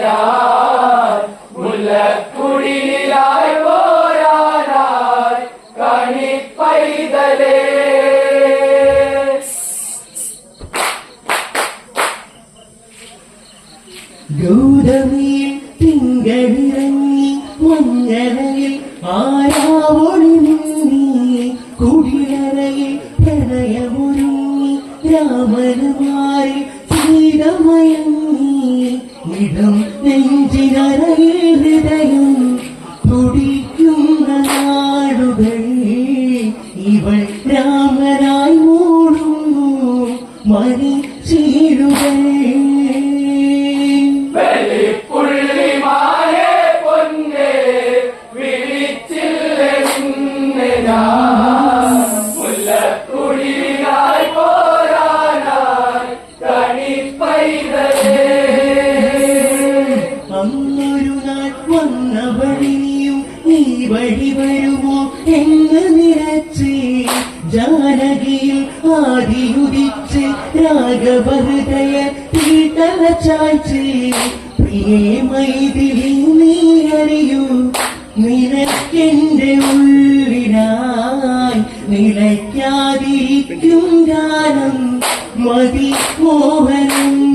போரானார் முல்லக்குடிலாய் போரானார் கனி பைதலே. தூரமே திங்களிறங்கி மஞ்சளில் ஆய் പോരാനായി കണിപ്പൈതലേ അന്നൊരു നാൾ വന്നവഴിയും നീ വഴി വരുമോ എന്ന് നിരച്ച് ഉള്ളിലായി നിലയ്ക്കാതിരിക്കും ഗാനം. മതി മോഹനം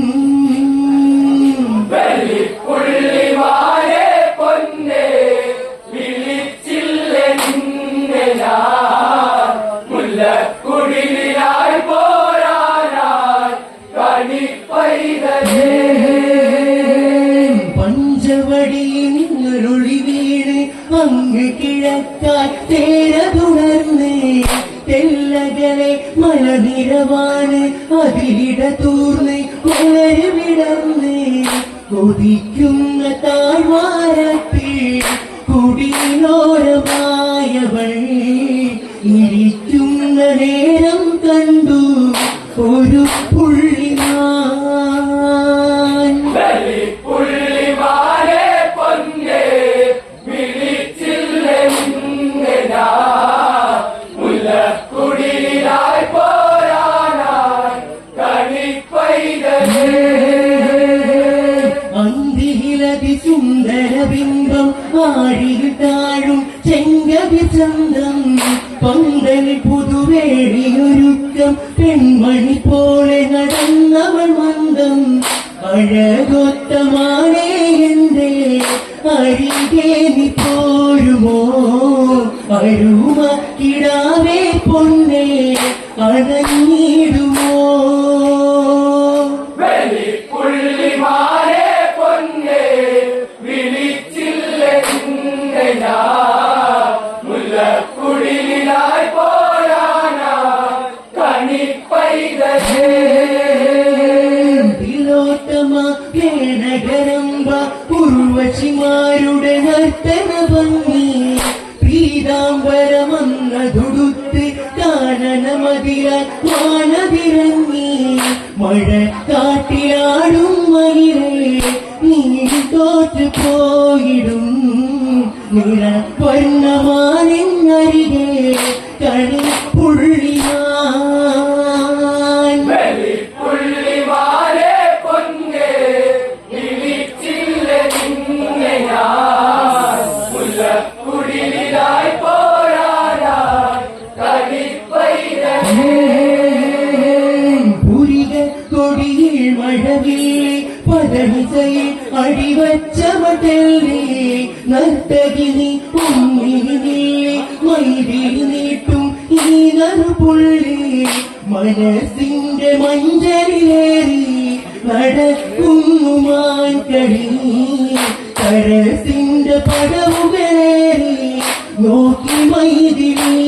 തൂർന്ന് മലര് വിടർന്ന് കൊതിക്കുന്ന താഴ്വാരത്തിൽ കുടിയോരമായവൾ ചന്തം പന്തലിൽ പുതുവേടിയൊരുക്കം പെൺമണി പോലെ നടന്നവൾ മന്ദം. അഴകൊത്തമാണേ എന്റെ അരികെ നീ പോരുമോ? അരുമ കിടാവേ പൊന്നേ അടങ്ങിടുമോ പേനകരമ്പ ഉർവശിമാരുടെ നർത്തന ഭംഗി. പീതാംബരമന്നതുടുത്ത് കാനനമതിര മാനതിരങ്ങി മഴ കാട്ടിലാടും മയിലേ നീ തോറ്റ് പോയിടും. നിറ മഴവില്ലേ അടിവച്ച അടിവച്ചവതല്ലേ നർത്തകിനി ഉമ്മിനില്ലേ മൈതിൽ നീട്ടും ഈ നറുപുള്ളി. മനസ്സിന്റെ മഞ്ചലിലേറി നടക്കുന്നു മാൻകടി കരസിന്റെ പടവുകളേറി നോക്കി മൈതിലീ.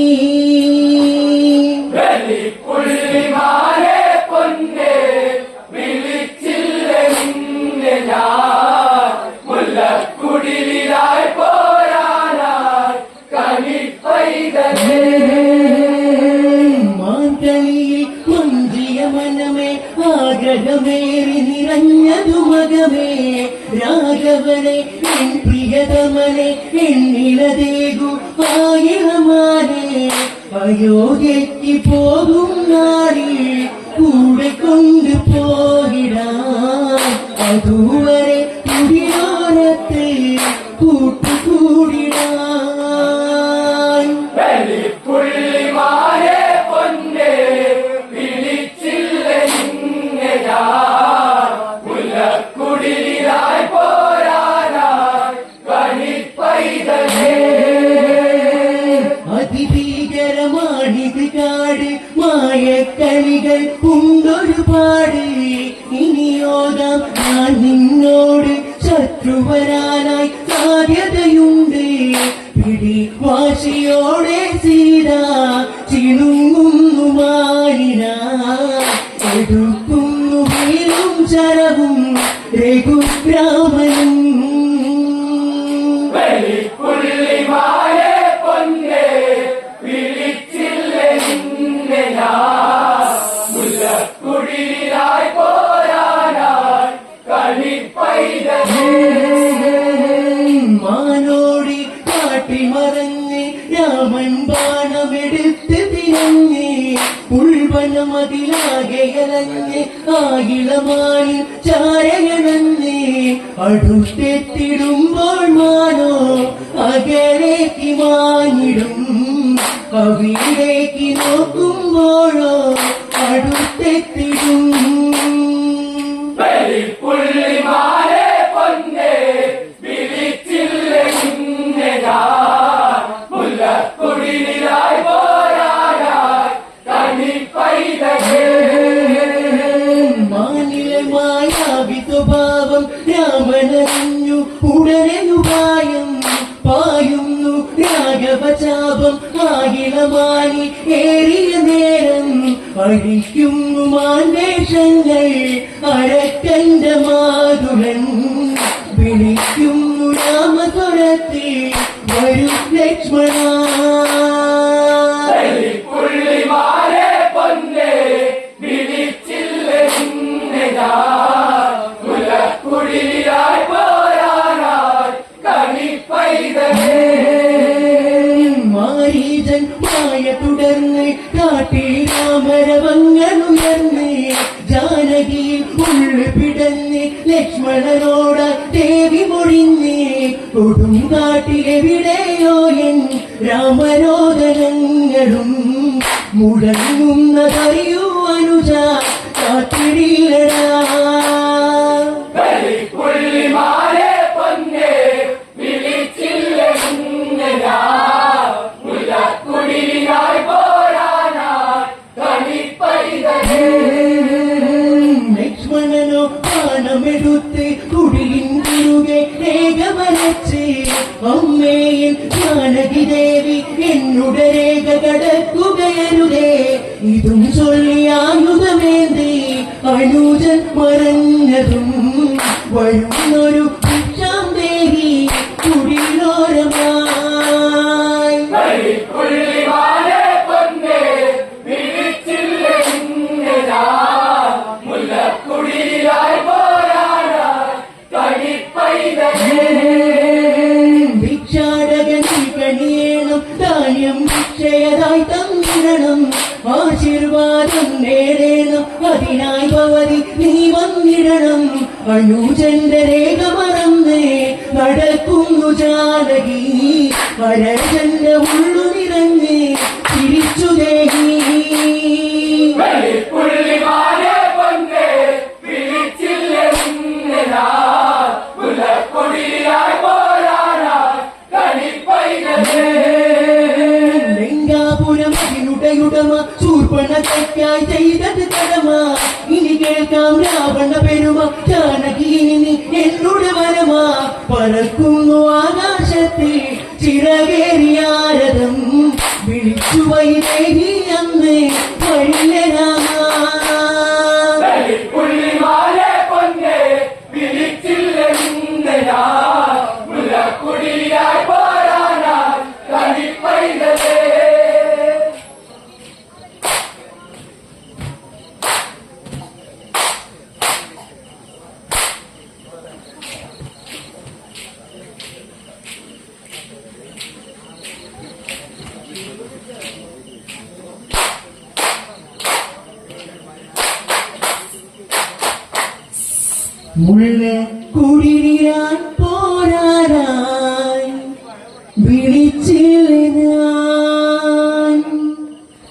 ആഗ്രഹമേറി നിറഞ്ഞതു മകമേ രാഘവനെ എൻ പ്രിയതമനെ എന്നിലതേകു ആയിരമാനെ അയോധ്യയ്ക്ക് പോകും നാളിൽ കൂടെ കൊണ്ടു പോയിടാം അതുവരെ സാധ്യതയുണ്ട് പിടി വാശിയോടെ സീത ചിണുങ്ങുന്നു മാനിന എടുക്കുന്നു വീലും ചരവും രഘുഗ്രാമനും ആയിളമാനിൽ ചാരയണഞ്ഞ് അടുത്തെത്തിടുമ്പോൾ മാനോ അകലേക്ക് മാനിടും കവിയിലേക്ക് നോക്കുമ്പോഴോ അടുത്തെത്തിടും. പുള്ളി പൊന്നെ ആകിളമാനി ഏറിയ നേരം അഴിക്കുന്നു മാൻവേഷങ്ങൾ അരക്കന്റെ മാതുരൻ വിളിക്കുന്നു രാമസ്വരത്തിൽ വരും ലക്ഷ്മണ. കൊടുങ്കാട്ടിലെവിടെയോ എൻ രാമരോദനങ്ങളും മുടങ്ങുന്നതറിയൂ അനുജ കാത്തിരില്ലടാ അനുജൻ മറഞ്ഞതും വരുന്നൊരു ഭിക്ഷയതായി തന്നിടണം ആശീർവാദം നേടേണം അതിനായി ഭവതി നീ വന്നിടണം. അനുജന്റെ രേഖ മറന്നേ നടക്കുന്നു ജാനകി. വരജന്റെ ഉള്ളു ചൂർപ്പണത്തൊക്കായി ചെയ്തത് കടമ ഇനി കേൾക്കാം രാവണ പെരുമ ജാനകി ഇനി എന്നോട് വരമാ. പറക്കുന്നു ആകാശത്തിൽ ചിറകേറിയാരതം വിളിച്ചു വൈദേഹി അന്ന് വഴിയ முள்ள குடிநீரா